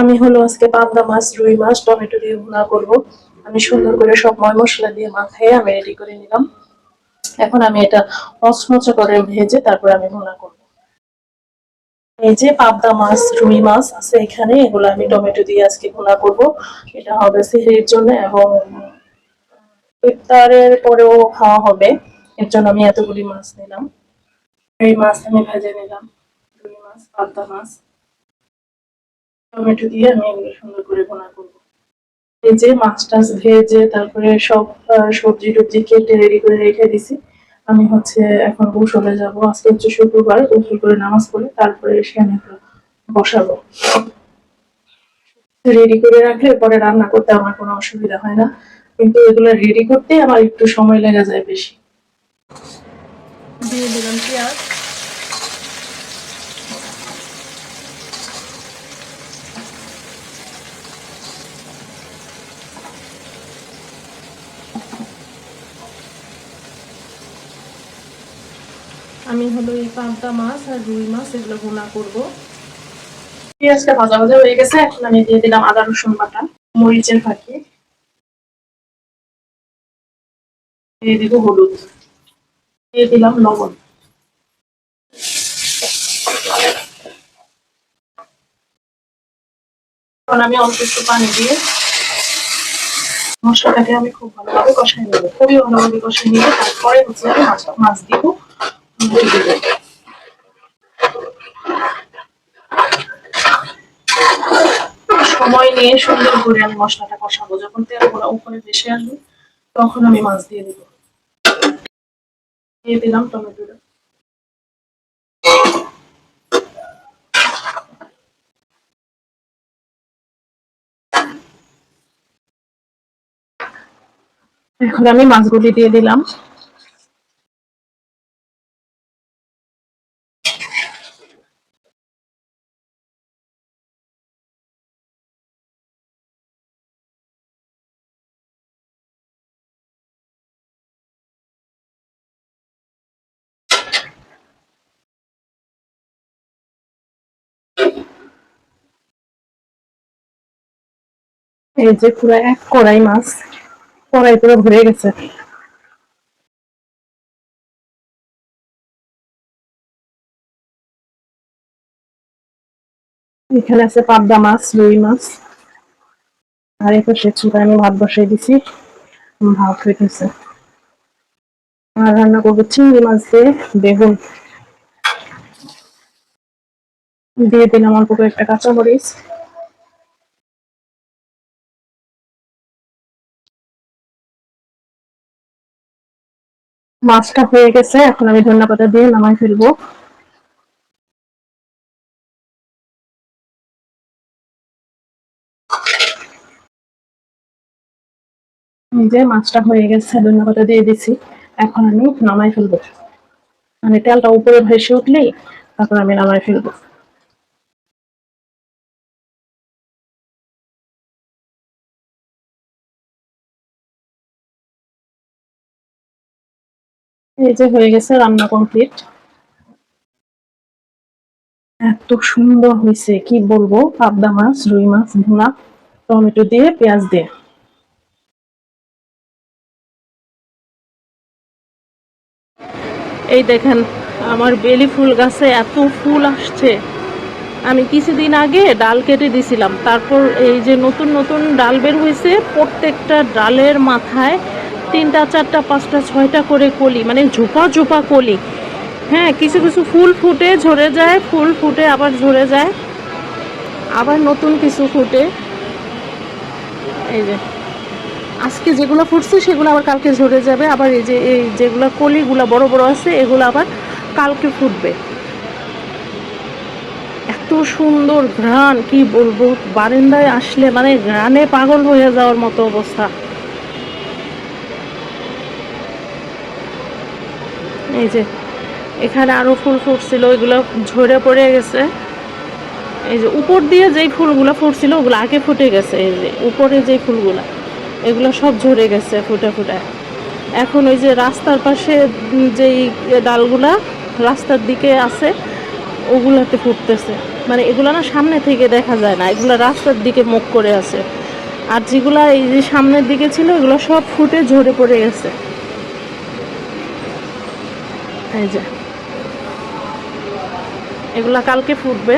আমি হলো আজকে পাবদা মাছ, রুই মাছ, টমেটো দিয়ে ভুনা করব। আমি সুন্দর করে সব ময় মশলা দিয়ে মাখায় আমি রেডি করে নিলাম। এখন আমি এটা মচমচে করে ভেজে তারপর আমি ভুনা করব। এই যে পাবদা মাছ, রুই মাছ আছে এখানে, এগুলো আমি টমেটো দিয়ে আজকে ভুনা করব। এটা হবে সিহির জন্য এবং ইফতারের পরেও খাওয়া হবে। এর জন্য আমি এতগুলি মাছ নিলাম। এই মাছ আমি ভেজে নিলাম। রুই মাছ, পাবদা মাছ। টমেটো দিয়ে আমি এগুলো সুন্দর করে ভুনা করব। ভেজে মাছ টাছ ভেজে তারপরে সব সবজি টবজি কেটে রেডি করে রেখে দিছি। আমি হচ্ছে এখন গোসলে আজকে হচ্ছে শুক্রবার গোসল করে নামাজ পড়ে তারপরে এসে আমি বসাবো। রেডি করে রাখলে পরে রান্না করতে আমার কোনো অসুবিধা হয় না। কিন্তু এগুলো রেডি করতে আমার একটু সময় লেগে যায় বেশি। দিয়ে দিলাম পেঁয়াজ। আমি হলো এই পান্তা মাছ আর রুই মাছ, এগুলো ভুনা করব। পেঁয়াজটা ভাজা ভাজা হয়ে গেছে, এখন আমি দিয়ে দিলাম আদা, রসুন বাটা, মরিচের ফাঁকি। দিয়ে দিব হলুদ। দিয়ে দিলাম লবণ। এখন আমি অল্প একটু পানি দিয়ে মশলাটাকে আমি খুব ভালোভাবে কষাই নেব। খুবই ভালোভাবে কষাই নিয়ে তারপরে হচ্ছে আমি মাছ মাছ দিব। সময় নিয়ে সুন্দর করে আমি মশলাটা কষাবো। যখন তেলগুলো উপরে ভেসে আসবে, তখন আমি মাছ দিয়ে দেবো। দিয়ে দিলাম টমেটোটা। এখন আমি মাছগুলি দিয়ে দিলাম। এই যে পুরো এক কড়াই মাছ, কড়াই পুরো ভরে গেছে। এখানে আছে পাবদা মাছ, রুই মাছ। আর এই পাশে চুলায় আমি ভাত বসাই দিছি। ভাত হইতেছে আর রান্না করব চিংড়ি মাছ দিয়ে বেগুন। দিয়ে দিলাম অল্প একটা কাঁচামরিচ। মাছটা হয়ে গেছে, এখন আমি ধন্য পাতা দিয়ে নামাই ফেলব। যে মাছটা হয়ে গেছে ধন্য পাতা দিয়ে দিছি। এখন আমি নামাই ফেলব। মানে তেলটা উপরে ভেসে উঠলেই তারপর আমি নামাই ফেলব। এই যে হয়ে গেছে রান্না কমপ্লিট। এত সুন্দর হয়েছে, কি বলব? পাবদা মাছ, রুই মাছ, ভুনা, টমেটো দিয়ে, পেঁয়াজ দিয়ে। এই দেখেন, আমার বেলি ফুল গাছে এত ফুল আসছে। আমি কিছুদিন আগে ডাল কেটে দিছিলাম, তারপর এই যে নতুন নতুন ডাল বের হয়েছে, প্রত্যেকটা ডালের মাথায় তিনটা, চারটা, পাঁচটা, ছয়টা করে কলি মানে ঝোপা ঝোপা কলি। হ্যাঁ কিছু কিছু ফুল ফুটে, ঝরে যায়, ফুল ফুটে, আবার ঝরে যায়। আবার নতুন কিছু ফুটে। এই যে, আজকে যেগুলো ফুটছে, সেগুলো আবার কালকে ঝরে যাবে। আবার এই যে, এই যেগুলো কলিগুলো বড় বড় আছে, এগুলো আবার কালকে ফুটবে। এত সুন্দর ঘ্রাণ, কি বলব, বারান্দায় আসলে মানে ঘ্রাণে পাগল হয়ে যাওয়ার মতো অবস্থা। এই যে, এখানে আরও ফুল ফুটছিল, ওইগুলো ঝরে পড়ে গেছে। এই যে, উপর দিয়ে যেই ফুলগুলো ফুটছিল, ওগুলো আগে ফুটে গেছে, এই যে, উপরে যেই ফুলগুলো, এগুলো সব ঝরে গেছে ফুটে ফুটে। এখন ওই যে রাস্তার পাশে যেই ডালগুলা রাস্তার দিকে আছে, ওগুলাতে ফুটতেছে। মানে এগুলো না সামনে থেকে দেখা যায় না, এগুলো রাস্তার দিকে মুখ করে আছে। আর যেগুলা এই যে সামনের দিকে ছিল, এগুলো সব ফুটে ঝরে পড়ে গেছে। এই যে। এগুলা কালকে ফুটবে।